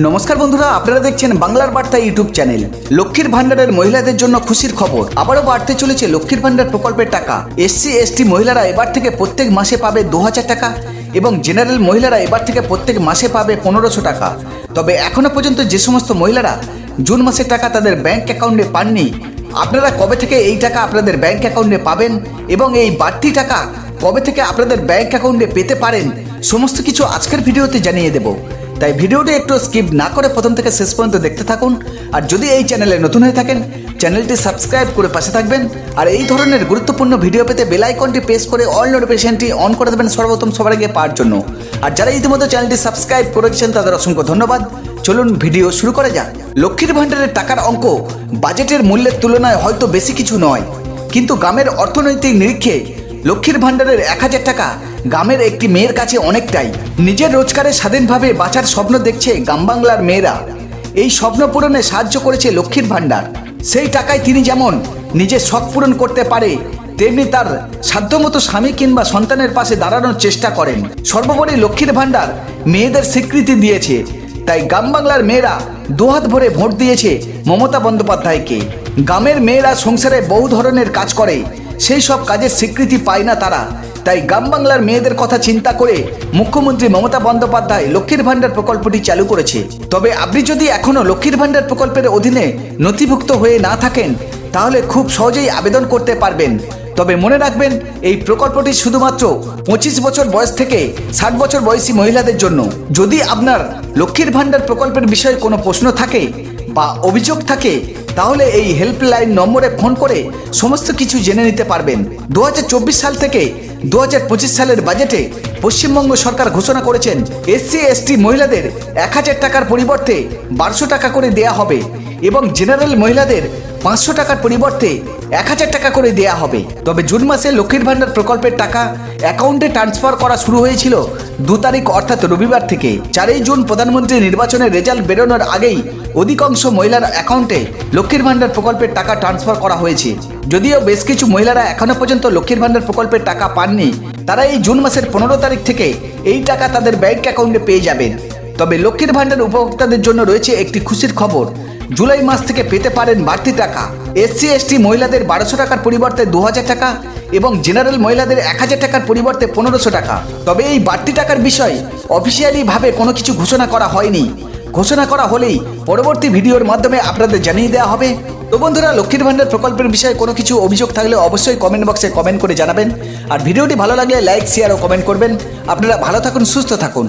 নমস্কার বন্ধুরা, আপনারা দেখছেন বাংলার বার্তা ইউটিউব চ্যানেল। লক্ষ্মীর ভান্ডারের মহিলাদের জন্য খুশির খবর। আবারও বাড়তে চলেছে লক্ষ্মীর ভান্ডার প্রকল্পের টাকা। এসসি, এসটি মহিলারা এবার থেকে প্রত্যেক মাসে পাবে দু হাজার টাকা এবং জেনারেল মহিলারা এবার থেকে প্রত্যেক মাসে পাবে পনেরোশো টাকা। তবে এখনও পর্যন্ত যে সমস্ত মহিলারা জুন মাসের টাকা তাদের ব্যাংক অ্যাকাউন্টে পাননি, আপনারা কবে থেকে এই টাকা আপনাদের ব্যাংক অ্যাকাউন্টে পাবেন এবং এই বাড়তি টাকা কবে থেকে আপনাদের ব্যাংক অ্যাকাউন্টে পেতে পারেন, সমস্ত কিছু আজকের ভিডিওতে জানিয়ে দেব। তাই ভিডিওটি একটু স্কিপ না করে প্রথম থেকে শেষ পর্যন্ত দেখতে থাকুন। আর যদি এই চ্যানেলে নতুন হয়ে থাকেন, চ্যানেলটি সাবস্ক্রাইব করে পাশে থাকবেন। আর এই ধরনের গুরুত্বপূর্ণ ভিডিও পেতে বেল আইকনটি প্রেস করে অল নোটিফিকেশনটি অন করে দেবেন সর্বপ্রথম সবার আগে পাওয়ার জন্য। আর যারা ইতিমধ্যে চ্যানেলটি সাবস্ক্রাইব করেছেন, তাদের অসংখ্য ধন্যবাদ। চলুন ভিডিও শুরু করা যাক। লক্ষ্মীর ভাণ্ডারের টাকার অঙ্ক বাজেটের মূল্যের তুলনায় হয়তো বেশি কিছু নয়। কিন্তু গ্রামের অর্থনৈতিক নিরীক্ষে লক্ষ্মীর ভাণ্ডারের এক হাজার টাকা। গ্রামের একটি মেয়ের কাছে অনেকটাই। নিজের রোজগারে স্বাধীনভাবে বাঁচার স্বপ্ন দেখছে গ্রামবাংলার মেয়েরা। এই স্বপ্ন পূরণে সাহায্য করেছে লক্ষ্মীর ভাণ্ডার। সেই টাকায় তিনি যেমন নিজের শখ পূরণ করতে পারে, তেমনি তার সাধ্যমতো স্বামী কিংবা সন্তানের পাশে দাঁড়ানোর চেষ্টা করেন। সর্বোপরি লক্ষ্মীর ভাণ্ডার মেয়েদের স্বীকৃতি দিয়েছে। তাই গ্রাম বাংলার মেয়েরা দুহাত ভরে ভোট দিয়েছে মমতা বন্দ্যোপাধ্যায়কে। গ্রামের মেয়েরা সংসারে বহু ধরনের কাজ করে। সেই সব কাজের স্বীকৃতি পায় না তারা। তাই গ্রাম বাংলার মেয়েদের কথা চিন্তা করে মুখ্যমন্ত্রী মমতা বন্দ্যোপাধ্যায় লক্ষ্মীর ভাণ্ডার প্রকল্পটি চালু করেছে। তবে আপনি যদি এখনও লক্ষ্মীর ভাণ্ডার প্রকল্পের অধীনে নথিভুক্ত হয়ে না থাকেন, তাহলে খুব সহজেই আবেদন করতে পারবেন। তবে মনে রাখবেন, এই প্রকল্পটি শুধুমাত্র পঁচিশ বছর বয়স থেকে ষাট বছর বয়সী মহিলাদের জন্য। যদি আপনার লক্ষ্মীর ভাণ্ডার প্রকল্পের বিষয়ে কোনো প্রশ্ন থাকে বা অভিযোগ থাকে তাহলে এই হেল্পলাইন নম্বরে ফোন করে সমস্ত কিছু জেনে নিতে পারবেন। দু হাজার চব্বিশ সাল থেকে দু হাজার পঁচিশ সালের বাজেটে পশ্চিমবঙ্গ সরকার ঘোষণা করেছেন এসসি এসটি মহিলাদের এক হাজার টাকার পরিবর্তে বারোশো টাকা করে দেয়া হবে এবং জেনারেল মহিলাদের পাঁচশো টাকার পরিবর্তে এক হাজার টাকা করে দেয়া হবে। তবে জুন মাসে লক্ষ্মীর ভাণ্ডার প্রকল্পের টাকা অ্যাকাউন্টে ট্রান্সফার করা শুরু হয়েছিল দু তারিখ অর্থাৎ রবিবার থেকে। চারই জুন প্রধানমন্ত্রী নির্বাচনের রেজাল্ট বেরোনোর আগেই অধিকাংশ মহিলার অ্যাকাউন্টে লক্ষ্মীর ভাণ্ডার প্রকল্পের টাকা ট্রান্সফার করা হয়েছে। যদিও বেশ কিছু মহিলারা এখনও পর্যন্ত লক্ষ্মীর ভাণ্ডার প্রকল্পের টাকা পাননি, তারা এই জুন মাসের পনেরো তারিখ থেকে এই টাকা তাদের ব্যাংক অ্যাকাউন্টে পেয়ে যাবেন। তবে লক্ষ্মীর ভাণ্ডার উপভোক্তাদের জন্য রয়েছে একটি খুশির খবর জুলাই মাস থেকে পেতে পারেন বাড়তি টাকা। এসসি এসটি মহিলাদের বারোশো টাকার পরিবর্তে দু হাজার টাকা এবং জেনারেল মহিলাদের এক হাজার টাকার পরিবর্তে পনেরোশো টাকা। তবে এই বাড়তি টাকার বিষয় অফিসিয়ালিভাবে কোনো কিছু ঘোষণা করা হয়নি। ঘোষণা করা হলেই পরবর্তী ভিডিওর মাধ্যমে আপনাদের জানিয়ে দেওয়া হবে। তো বন্ধুরা, লক্ষ্মীর ভাণ্ডার প্রকল্পের বিষয়ে কোনো কিছু অভিযোগ থাকলে অবশ্যই কমেন্ট বক্সে কমেন্ট করে জানাবেন। আর ভিডিওটি ভালো লাগলে লাইক, শেয়ার ও কমেন্ট করবেন। আপনারা ভালো থাকুন, সুস্থ থাকুন।